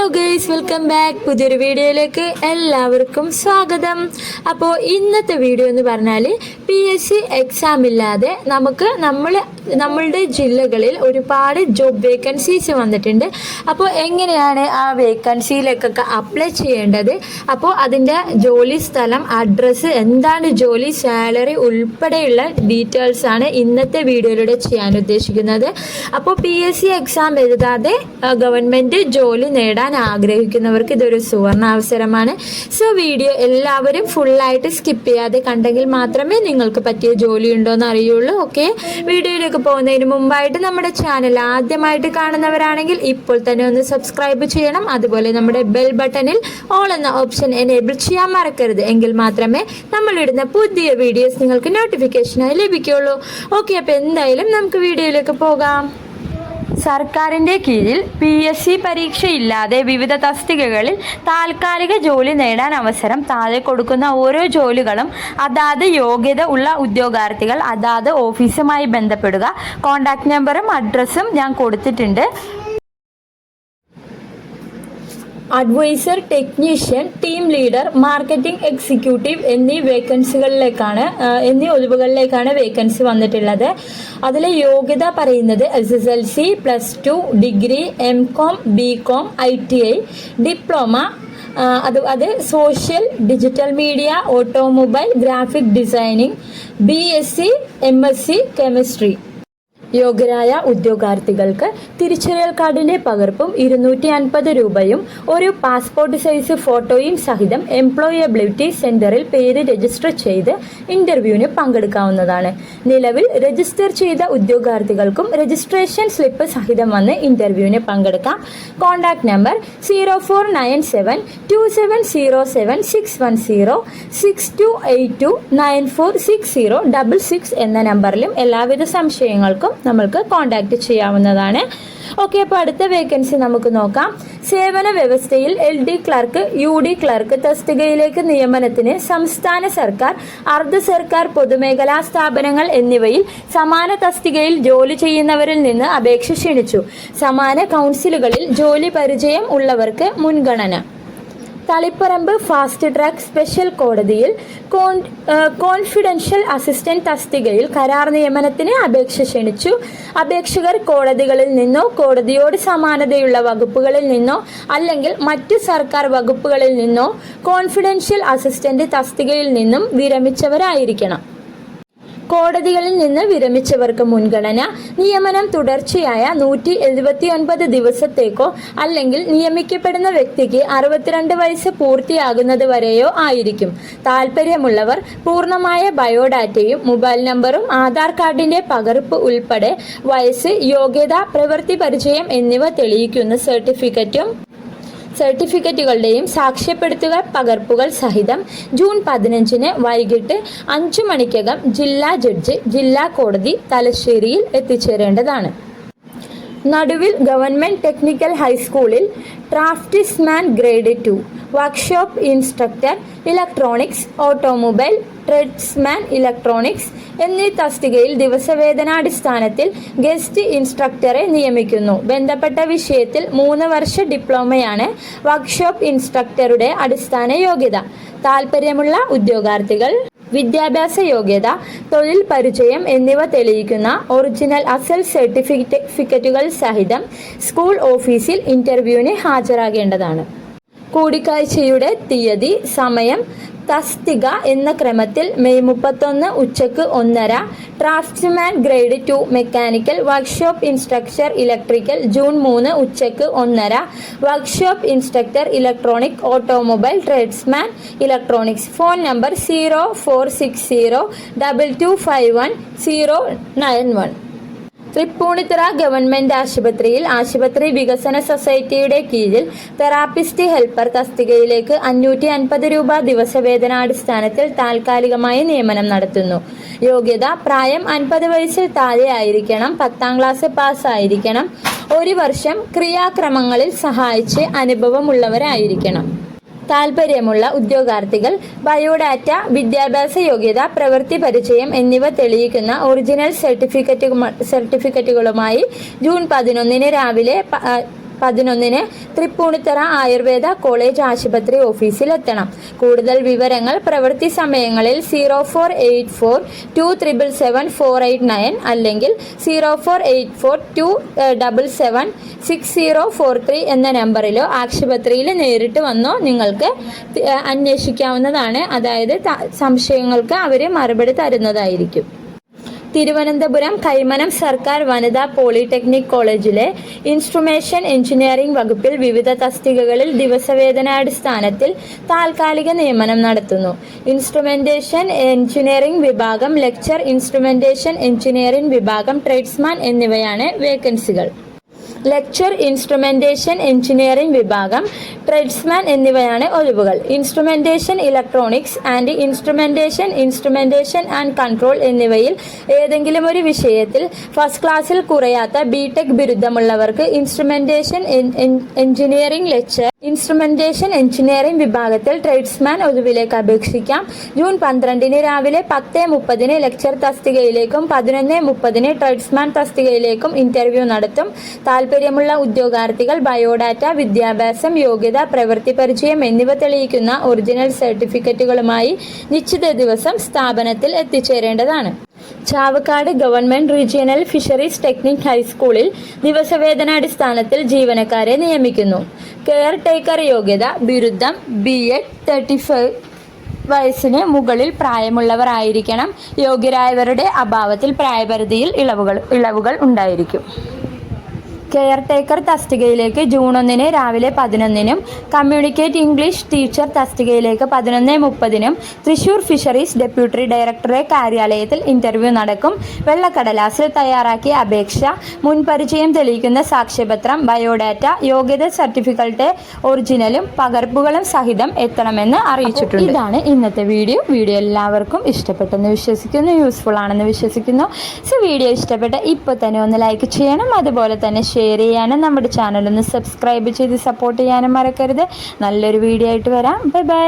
Hello guys welcome back പുതിയൊരു വീഡിയോയിലേക്ക് എല്ലാവർക്കും സ്വാഗതം. അപ്പോൾ ഇന്നത്തെ വീഡിയോ എന്ന് പറഞ്ഞാൽ പി എസ് സി എക്സാം ഇല്ലാതെ നമുക്ക് നമ്മൾ നമ്മളുടെ ജില്ലകളിൽ ഒരുപാട് ജോബ് വേക്കൻസീസ് വന്നിട്ടുണ്ട്. അപ്പോൾ എങ്ങനെയാണ് ആ വേക്കൻസിയിലേക്കൊക്കെ അപ്ലൈ ചെയ്യേണ്ടത്? അപ്പോൾ അതിന്റെ ജോലി സ്ഥലം അഡ്രസ്സ് എന്താണ് ജോലി സാലറി ഉൾപ്പെടെയുള്ള ഡീറ്റെയിൽസ് ആണ് ഇന്നത്തെ വീഡിയോയിലൂടെ ചെയ്യാൻ ഉദ്ദേശിക്കുന്നത്. അപ്പോൾ പി എസ് സി എക്സാം എഴുതാതെ ഗവൺമെന്റ് ജോലി നേടാൻ ആഗ്രഹിക്കുന്നവർക്ക് ഇതൊരു സുവർണ അവസരമാണ് സോ വീഡിയോ എല്ലാവരും ഫുള്ളായിട്ട് സ്കിപ്പ് ചെയ്യാതെ കണ്ടെങ്കിൽ മാത്രമേ നിങ്ങൾക്ക് പറ്റിയ ജോലി ഉണ്ടോ എന്ന് അറിയുള്ളൂ ഓക്കെ വീഡിയോയിലേക്ക് പോകുന്നതിന് മുമ്പായിട്ട് നമ്മുടെ ചാനൽ ആദ്യമായിട്ട് കാണുന്നവരാണെങ്കിൽ ഇപ്പോൾ തന്നെ ഒന്ന് സബ്സ്ക്രൈബ് ചെയ്യണം. അതുപോലെ നമ്മുടെ ബെൽ ബട്ടണിൽ ഓൾ എന്ന ഓപ്ഷൻ എനേബിൾ ചെയ്യാൻ മറക്കരുത്. എങ്കിൽ മാത്രമേ നമ്മളിടുന്ന പുതിയ വീഡിയോസ് നിങ്ങൾക്ക് നോട്ടിഫിക്കേഷനായി ലഭിക്കുകയുള്ളൂ. ഓക്കെ അപ്പോൾ എന്തായാലും നമുക്ക് വീഡിയോയിലേക്ക് പോകാം. സർക്കാരിന്റെ കീഴിൽ പി എസ് സി പരീക്ഷയില്ലാതെ വിവിധ തസ്തികകളിൽ താൽക്കാലിക ജോലി നേടാൻ അവസരം താഴെ കൊടുക്കുന്ന ഓരോ ജോലികളും അതാത് യോഗ്യത ഉള്ള ഉദ്യോഗാർത്ഥികൾ അതാത് ഓഫീസുമായി ബന്ധപ്പെടുക. കോണ്ടാക്ട് നമ്പറും അഡ്രസ്സും ഞാൻ കൊടുത്തിട്ടുണ്ട്. Advisor technician team leader marketing executive എന്നീ വേക്കൻസികളിലേക്കാണ് എന്നീ ഒഴിവുകളിലേക്കാണ് വേക്കൻസി വന്നിട്ടുള്ളത്. അതിലെ യോഗ്യത പറയുന്നത് S S L C plus two degree M com B com I T I diploma അത് അത് social digital media automobile graphic designing B S C M S C chemistry. യോഗ്യരായ ഉദ്യോഗാർത്ഥികൾക്ക് തിരിച്ചറിയൽ കാർഡിന്റെ പകർപ്പും ഇരുന്നൂറ്റി അൻപത് രൂപയും ഒരു പാസ്പോർട്ട് സൈസ് ഫോട്ടോയും സഹിതം എംപ്ലോയബിലിറ്റി സെന്ററിൽ പേര് രജിസ്റ്റർ ചെയ്ത് ഇന്റർവ്യൂവിന് പങ്കെടുക്കാവുന്നതാണ്. നിലവിൽ രജിസ്റ്റർ ചെയ്ത ഉദ്യോഗാർത്ഥികൾക്കും രജിസ്ട്രേഷൻ സ്ലിപ്പ് സഹിതം വന്ന് ഇന്റർവ്യൂവിന് പങ്കെടുക്കാം. Contact number zero four nine seven two seven zero seven six one zero six two eight two nine four six zero double six എന്ന നമ്പറിലും എല്ലാവിധ സംശയങ്ങൾക്കും നമ്മൾക്ക് കോൺടാക്ട് ചെയ്യാവുന്നതാണ്. ഓക്കെ അപ്പോൾ അടുത്ത വേക്കൻസി നമുക്ക് നോക്കാം. സേവന വ്യവസ്ഥയിൽ L D clerk U D clerk തസ്തികയിലേക്ക് നിയമനത്തിന് സംസ്ഥാന സർക്കാർ അർദ്ധ സർക്കാർ പൊതുമേഖലാ സ്ഥാപനങ്ങൾ എന്നിവയിൽ സമാന തസ്തികയിൽ ജോലി ചെയ്യുന്നവരിൽ നിന്ന് അപേക്ഷ ക്ഷണിച്ചു. സമാന കൗൺസിലുകളിൽ ജോലി പരിചയം ഉള്ളവർക്ക് മുൻഗണന. തളിപ്പറമ്പ് ഫാസ്റ്റ് ട്രാക്ക് സ്പെഷ്യൽ കോടതിയിൽ കോൺഫിഡൻഷ്യൽ അസിസ്റ്റന്റ് തസ്തികയിൽ കരാർ നിയമനത്തിന് അപേക്ഷ ക്ഷണിച്ചു. അപേക്ഷകർ കോടതികളിൽ നിന്നോ കോടതിയോട് സമാനതയുള്ള വകുപ്പുകളിൽ നിന്നോ അല്ലെങ്കിൽ മറ്റു സർക്കാർ വകുപ്പുകളിൽ നിന്നോ കോൺഫിഡൻഷ്യൽ അസിസ്റ്റന്റ് തസ്തികയിൽ നിന്നും വിരമിച്ചവരായിരിക്കണം. കോടതികളിൽ നിന്ന് വിരമിച്ചവർക്ക് മുൻഗണന നിയമനം തുടർച്ചയായ നൂറ്റി എഴുപത്തിയൊൻപത് ദിവസത്തേക്കോ അല്ലെങ്കിൽ നിയമിക്കപ്പെടുന്ന വ്യക്തിക്ക് അറുപത്തിരണ്ട് വയസ്സ് പൂർത്തിയാകുന്നത് വരെയോ ആയിരിക്കും. താല്പര്യമുള്ളവർ പൂർണമായ ബയോഡാറ്റയും മൊബൈൽ നമ്പറും ആധാർ കാർഡിന്റെ പകർപ്പ് ഉൾപ്പെടെ വയസ്സ് യോഗ്യത പ്രവൃത്തി പരിചയം എന്നിവ തെളിയിക്കുന്ന സർട്ടിഫിക്കറ്റും സർട്ടിഫിക്കറ്റുകളുടെയും സാക്ഷ്യപ്പെടുത്തുക പകർപ്പുകൾ സഹിതം ജൂൺ പതിനഞ്ചിന് വൈകിട്ട് അഞ്ചു മണിക്കകം ജില്ലാ ജഡ്ജ് ജില്ലാ കോടതി തലശ്ശേരിയിൽ എത്തിച്ചേരേണ്ടതാണ്. നടുവിൽ ഗവൺമെന്റ് ടെക്നിക്കൽ ഹൈസ്കൂളിൽ draftsman grade two workshop instructor electronics automobile tradesman electronics എന്നീ തസ്തികയിൽ ദിവസവേതനാടിസ്ഥാനത്തിൽ ഗസ്റ്റ് ഇൻസ്ട്രക്ടറെ നിയമിക്കുന്നു. ബന്ധപ്പെട്ട വിഷയത്തിൽ മൂന്ന് വർഷ ഡിപ്ലോമയാണ് വർക്ക്ഷോപ്പ് ഇൻസ്ട്രക്ടറുടെ അടിസ്ഥാന യോഗ്യത. താൽപ്പര്യമുള്ള ഉദ്യോഗാർത്ഥികൾ വിദ്യാഭ്യാസ യോഗ്യത തൊഴിൽ പരിചയം എന്നിവ തെളിയിക്കുന്ന ഒറിജിനൽ അസൽ സർട്ടിഫിക്കറ്റുകൾ സഹിതം സ്കൂൾ ഓഫീസിൽ ഇന്റർവ്യൂവിന് ഹാജരാകേണ്ടതാണ്. കൂടിക്കാഴ്ചയുടെ തീയതി സമയം തസ്തിക എന്ന ക്രമത്തിൽ മെയ് മുപ്പത്തൊന്ന് ഉച്ചയ്ക്ക് ഒന്നര draftsman grade two mechanical workshop instructor electrical June മൂന്ന് ഉച്ചയ്ക്ക് ഒന്നര workshop instructor electronic automobile tradesman electronics. Phone number zero four six zero double two five one zero nine one. Thrippunithura government ആശുപത്രിയിൽ ആശുപത്രി വികസന സൊസൈറ്റിയുടെ കീഴിൽ തെറാപ്പിസ്റ്റ് ഹെൽപ്പർ തസ്തികയിലേക്ക് അഞ്ഞൂറ്റി അൻപത് രൂപ ദിവസവേതനാടിസ്ഥാനത്തിൽ താൽക്കാലികമായി നിയമനം നടത്തുന്നു. യോഗ്യത പ്രായം അൻപത് വയസ്സിൽ താഴെ ആയിരിക്കണം പത്താം ക്ലാസ് പാസ്സായിരിക്കണം ഒരു വർഷം ക്രിയാക്രമങ്ങളിൽ സഹായിച്ച് അനുഭവമുള്ളവരായിരിക്കണം. താൽപ്പര്യമുള്ള ഉദ്യോഗാർത്ഥികൾ ബയോഡാറ്റ വിദ്യാഭ്യാസ യോഗ്യത പ്രവൃത്തി പരിചയം എന്നിവ തെളിയിക്കുന്ന ഒറിജിനൽ സർട്ടിഫിക്കറ്റ് സർട്ടിഫിക്കറ്റുകളുമായി ജൂൺ പതിനൊന്നിന് രാവിലെ പതിനൊന്നിന് തൃപ്പൂണിത്തറ ആയുർവേദ കോളേജ് ആശുപത്രി ഓഫീസിൽ എത്തണം കൂടുതൽ വിവരങ്ങൾ പ്രവൃത്തി സമയങ്ങളിൽ zero four eight four two triple seven four eight nine അല്ലെങ്കിൽ zero four eight four two double seven six zero four three എന്ന നമ്പറിലോ ആശുപത്രിയിൽ നേരിട്ട് വന്നോ നിങ്ങൾക്ക് അന്വേഷിക്കാവുന്നതാണ്. അതായത് സംശയങ്ങൾക്ക് അവർ മറുപടി തരുന്നതായിരിക്കും. തിരുവനന്തപുരം കൈമനം സർക്കാർ വനിതാ പോളിടെക്നിക് കോളേജിലെ ഇൻസ്ട്രുമേഷൻ എഞ്ചിനീയറിംഗ് വകുപ്പിൽ വിവിധ തസ്തികകളിൽ ദിവസവേതനാടിസ്ഥാനത്തിൽ താൽക്കാലിക നിയമനം നടത്തുന്നു. ഇൻസ്ട്രുമെന്റേഷൻ എഞ്ചിനീയറിംഗ് വിഭാഗം ലെക്ചർ ഇൻസ്ട്രുമെന്റേഷൻ എഞ്ചിനീയറിംഗ് വിഭാഗം ട്രേഡ്സ്മാൻ എന്നിവയാണ് വേക്കൻസികൾ. ലെക്ചർ ഇൻസ്ട്രുമെന്റേഷൻ എഞ്ചിനീയറിംഗ് വിഭാഗം ട്രേഡ്സ്മാൻ എന്നിവയാണ് ഒഴിവുകൾ. Instrumentation electronics and instrumentation instrumentation and control എന്നിവയിൽ ഏതെങ്കിലും ഒരു വിഷയത്തിൽ ഫസ്റ്റ് ക്ലാസ്സിൽ കുറയാത്ത B tech ബിരുദമുള്ളവർക്ക് instrumentation engineering lecture instrumentation engineering വിഭാഗത്തിൽ ട്രേഡ്സ്മാൻ ഒഴിവിലേക്ക് അപേക്ഷിക്കാം. ജൂൺ പന്ത്രണ്ടിന് രാവിലെ പത്ത് മുപ്പതിന് ലെക്ചർ തസ്തികയിലേക്കും പതിനൊന്ന് മുപ്പതിന് ട്രേഡ്സ്മാൻ തസ്തികയിലേക്കും ഇന്റർവ്യൂ നടത്തും. താൽപ്പര്യമുള്ള ഉദ്യോഗാർത്ഥികൾ ബയോഡാറ്റ വിദ്യാഭ്യാസം യോഗ്യത പ്രവൃത്തി പരിചയം എന്നിവ തെളിയിക്കുന്ന ഒറിജിനൽ സർട്ടിഫിക്കറ്റുകളുമായി നിശ്ചിത ദിവസം സ്ഥാപനത്തിൽ എത്തിച്ചേരേണ്ടതാണ്. Chavakkad government regional fisheries technic ഹൈസ്കൂളിൽ ദിവസവേതനാടിസ്ഥാനത്തിൽ ജീവനക്കാരെ നിയമിക്കുന്നു. കെയർ ടേക്കർ യോഗ്യത ബിരുദം ബി എഡ് തേർട്ടി ഫൈവ് വയസ്സിന് മുകളിൽ പ്രായമുള്ളവർ ആയിരിക്കണം യോഗ്യരായവരുടെ അഭാവത്തിൽ പ്രായപരിധിയിൽ ഇളവുകൾ ഇളവുകൾ ഉണ്ടായിരിക്കും. കെയർ ടേക്കർ തസ്തികയിലേക്ക് ജൂൺ ഒന്നിന് രാവിലെ പതിനൊന്നിനും കമ്മ്യൂണിക്കേറ്റ് ഇംഗ്ലീഷ് ടീച്ചർ തസ്തികയിലേക്ക് പതിനൊന്ന് മുപ്പതിനും തൃശൂർ ഫിഷറീസ് ഡെപ്യൂട്ടി ഡയറക്ടറെ കാര്യാലയത്തിൽ ഇന്റർവ്യൂ നടക്കും. വെള്ളക്കടലാസിൽ തയ്യാറാക്കിയ അപേക്ഷ മുൻപരിചയം തെളിയിക്കുന്ന സാക്ഷ്യപത്രം ബയോഡാറ്റ യോഗ്യത സർട്ടിഫിക്കറ്റ് ഒറിജിനലും പകർപ്പുകളും സഹിതം എത്തണമെന്ന് അറിയിച്ചിട്ടുണ്ട്. ഇതാണ് ഇന്നത്തെ വീഡിയോ. വീഡിയോ എല്ലാവർക്കും ഇഷ്ടപ്പെട്ടെന്ന് വിശ്വസിക്കുന്നു യൂസ്ഫുൾ ആണെന്ന് വിശ്വസിക്കുന്നു. സോ വീഡിയോ ഇഷ്ടപ്പെട്ട ഇപ്പോൾ തന്നെ ഒന്ന് ലൈക്ക് ചെയ്യണം. അതുപോലെ തന്നെ ചെയ്യാനും നമ്മുടെ ചാനലൊന്ന് സബ്സ്ക്രൈബ് ചെയ്ത് സപ്പോർട്ട് ചെയ്യാനും മറക്കരുത്. നല്ലൊരു വീഡിയോ ആയിട്ട് വരാം. Bye bye